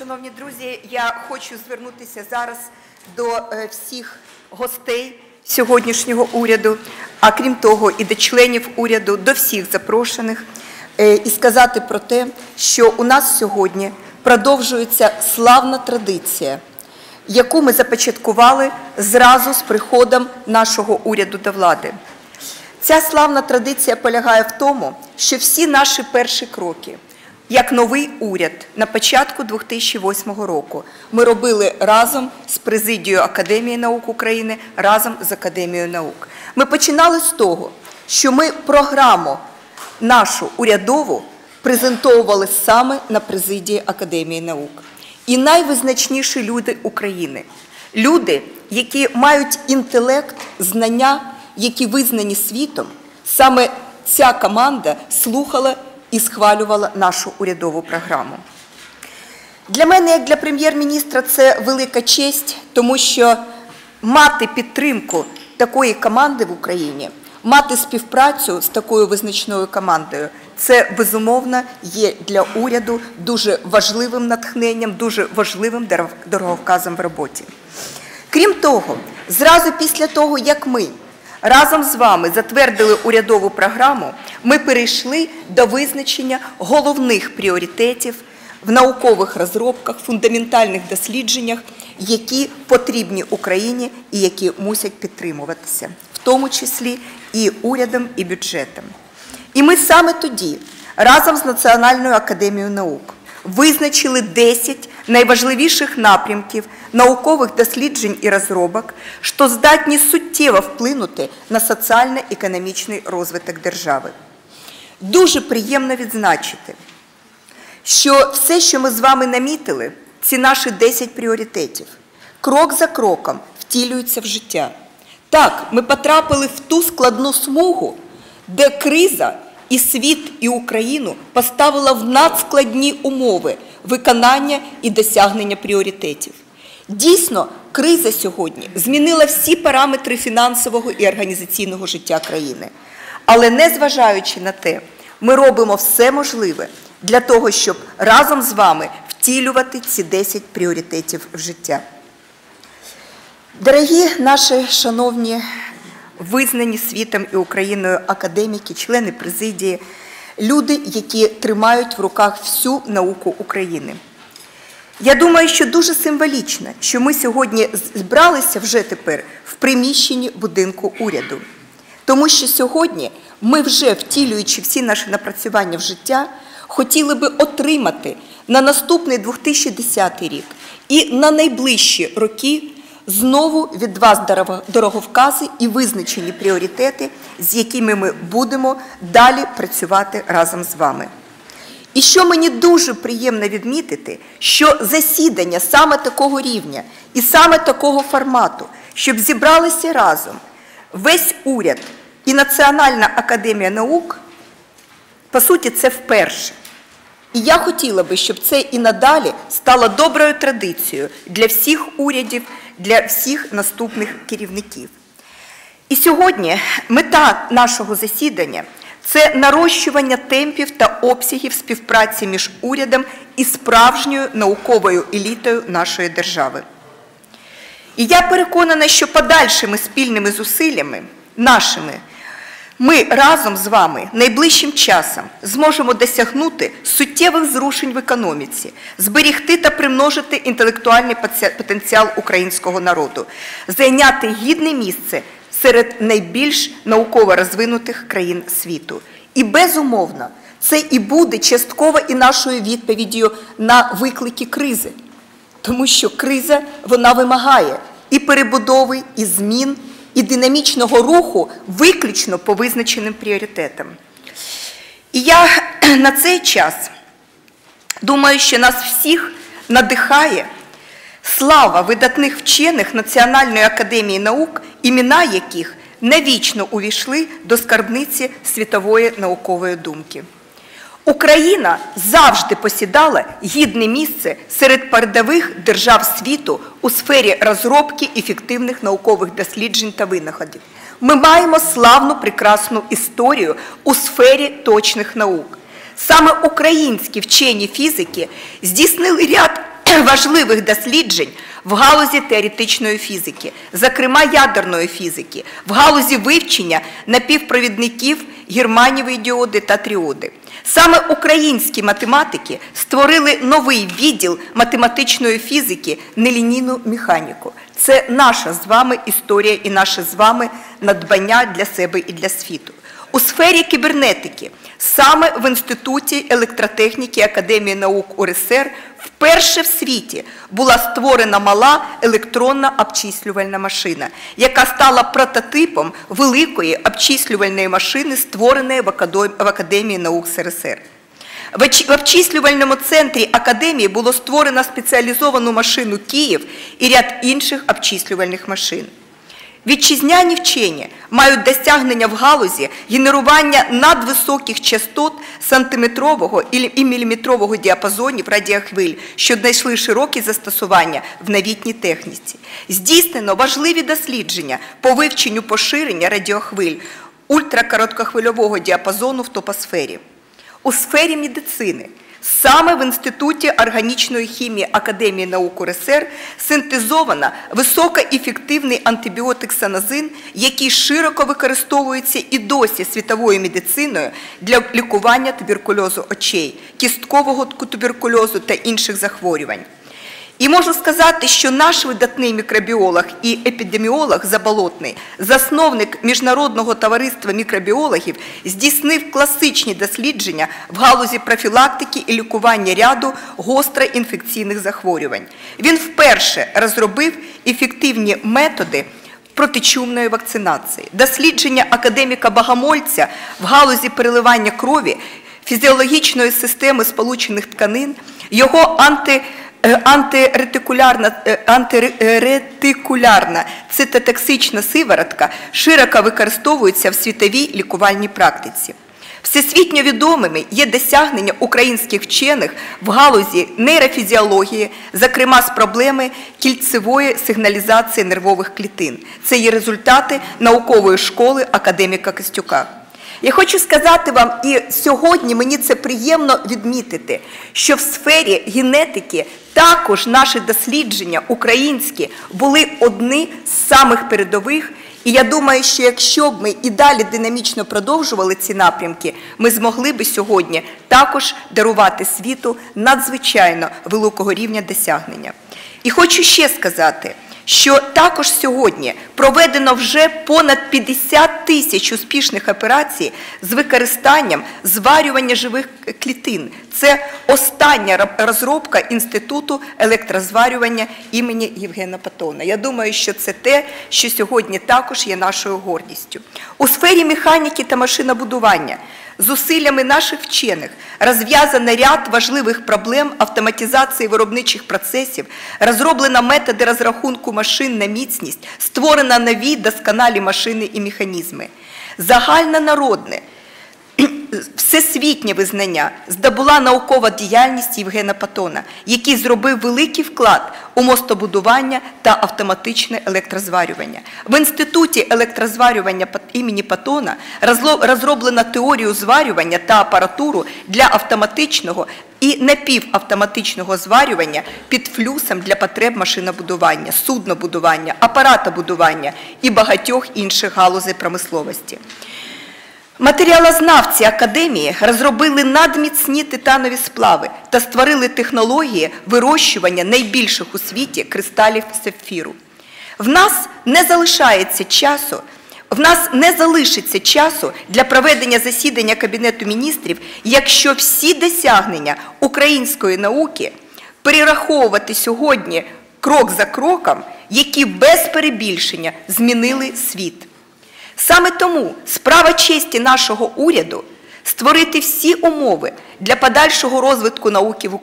Шановні друзі, я хочу звернутися зараз до е, всіх гостей сьогоднішнього уряду, а крім того, і до членів уряду, до всіх запрошених, е, і сказати про те, що у нас сьогодні продовжується славна традиція, яку ми започаткували зразу з приходом нашого уряду до влади. Ця славна традиція полягає в тому, що всі наші перші кроки, як новий уряд на початку 2008 року, ми робили разом з президією Академії наук України, разом з Академією наук. Ми починали з того, що ми програму нашу урядову презентовували саме на президії Академії наук. І найвизначніші люди України, люди, які мають інтелект, знання, які визнані світом, саме ця команда слухала і схвалювала нашу урядову програму. Для мене, як для прем'єр-міністра, це велика честь, тому що мати підтримку такої команди в Україні, мати співпрацю з такою визначною командою, це безумовно є для уряду дуже важливим натхненням, дуже важливим дороговказом в роботі. Крім того, зразу після того, як ми разом з вами затвердили урядову програму, ми перейшли до визначення головних пріоритетів в наукових розробках, фундаментальних дослідженнях, які потрібні Україні і які мусять підтримуватися, в тому числі і урядом, і бюджетом. І ми саме тоді, разом з Національною академією наук, визначили 10 найважливіших напрямків наукових досліджень і розробок, що здатні суттєво вплинути на соціально-економічний розвиток держави. Дуже приємно відзначити, що все, що ми з вами намітили, ці наші 10 пріоритетів, крок за кроком втілюються в життя. Так, ми потрапили в ту складну смугу, де криза і світ, і Україну поставила в надскладні умови виконання і досягнення пріоритетів. Дійсно, криза сьогодні змінила всі параметри фінансового і організаційного життя країни. Але незважаючи на те, ми робимо все можливе для того, щоб разом з вами втілювати ці 10 пріоритетів в життя. Дорогі наші шановні визнані світом і Україною академіки, члени президії, люди, які тримають в руках всю науку України. Я думаю, що дуже символічно, що ми сьогодні збралися вже тепер в приміщенні будинку уряду. Тому що сьогодні ми, вже втілюючи всі наші напрацювання в життя, хотіли би отримати на наступний 2010 рік і на найближчі роки знову від вас дороговкази і визначені пріоритети, з якими ми будемо далі працювати разом з вами. І що мені дуже приємно відмітити, що засідання саме такого рівня і саме такого формату, щоб зібралися разом весь уряд і Національна академія наук, по суті, це вперше. І я хотіла би, щоб це і надалі стало доброю традицією для всіх урядів, для всіх наступних керівників. І сьогодні мета нашого засідання це нарощування темпів та обсягів співпраці між урядом і справжньою науковою елітою нашої держави. І я переконана, що подальшими спільними зусиллями нашими ми разом з вами найближчим часом зможемо досягнути суттєвих зрушень в економіці, зберігти та примножити інтелектуальний потенціал українського народу, зайняти гідне місце серед найбільш науково розвинутих країн світу. І безумовно, це і буде частково і нашою відповіддю на виклики кризи, тому що криза вона вимагає і перебудови, і змін і динамічного руху виключно по визначеним пріоритетам. І я на цей час думаю, що нас всіх надихає слава видатних вчених Національної академії наук, імена яких навічно увійшли до скарбниці світової наукової думки. Україна завжди посідала гідне місце серед передових держав світу у сфері розробки ефективних наукових досліджень та винаходів. Ми маємо славну прекрасну історію у сфері точних наук. Саме українські вчені фізики здійснили ряд важливих досліджень в галузі теоретичної фізики, зокрема ядерної фізики, в галузі вивчення напівпровідників германієвої діоди та тріоди. Саме українські математики створили новий відділ математичної фізики нелінійну механіку. Це наша з вами історія і наше з вами надбання для себе і для світу. У сфері кібернетики саме в Інституті електротехніки Академії наук УРСР вперше в світі була створена мала електронна обчислювальна машина, яка стала прототипом великої обчислювальної машини, створеної в Академії наук СРСР. В обчислювальному центрі Академії було створено спеціалізовану машину Київ і ряд інших обчислювальних машин. Вітчизняні вчені мають досягнення в галузі генерування надвисоких частот сантиметрового і міліметрового діапазонів радіохвиль, що знайшли широкі застосування в новітній техніці. Здійснено важливі дослідження по вивченню поширення радіохвиль ультракороткохвильового діапазону в топосфері. У сфері медицини Саме в Інституті органічної хімії Академії наук УРСР синтезовано високоефективний антибіотик саназин, який широко використовується і досі світовою медициною для лікування туберкульозу очей, кісткового туберкульозу та інших захворювань. І можу сказати, що наш видатний мікробіолог і епідеміолог Заболотний, засновник Міжнародного товариства мікробіологів, здійснив класичні дослідження в галузі профілактики і лікування ряду гостроінфекційних захворювань. Він вперше розробив ефективні методи протичумної вакцинації. Дослідження академіка Багамольця в галузі переливання крові, фізіологічної системи сполучених тканин, його анти Е, антиретикулярна е, антиретикулярна цитотоксична сиворотка широко використовується в світовій лікувальній практиці. Всесвітньо відомими є досягнення українських вчених в галузі нейрофізіології, зокрема з проблеми кільцевої сигналізації нервових клітин. Це є результати наукової школи академіка Костюка. Я хочу сказати вам, і сьогодні мені це приємно відмітити, що в сфері генетики також наші дослідження українські були одні з самих передових. І я думаю, що якщо б ми і далі динамічно продовжували ці напрямки, ми змогли би сьогодні також дарувати світу надзвичайно великого рівня досягнення. І хочу ще сказати що також сьогодні проведено вже понад 50 тисяч успішних операцій з використанням зварювання живих клітин. Це остання розробка Інституту електрозварювання імені Євгена Патона. Я думаю, що це те, що сьогодні також є нашою гордістю. У сфері механіки та машинобудування зусиллями наших вчених розв'язано ряд важливих проблем автоматизації виробничих процесів, розроблено методи розрахунку машин на міцність, створено нові досконалі машини і механізми. Загальнонародне всесвітнє визнання здобула наукова діяльність Євгена Патона, який зробив великий вклад у мостобудування та автоматичне електрозварювання. В інституті електрозварювання імені Патона розроблено теорію зварювання та апаратуру для автоматичного і напівавтоматичного зварювання під флюсом для потреб машинобудування, суднобудування, апаратобудування і багатьох інших галузей промисловості. Матеріалознавці академії розробили надміцні титанові сплави та створили технології вирощування найбільших у світі кристалів сапфіру. В нас не залишається часу. В нас не залишиться часу для проведення засідання Кабінету міністрів, якщо всі досягнення української науки перераховувати сьогодні крок за кроком, які без перебільшення змінили світ. Саме тому справа честі нашого уряду створити всі умови для подальшого розвитку науки в Україні.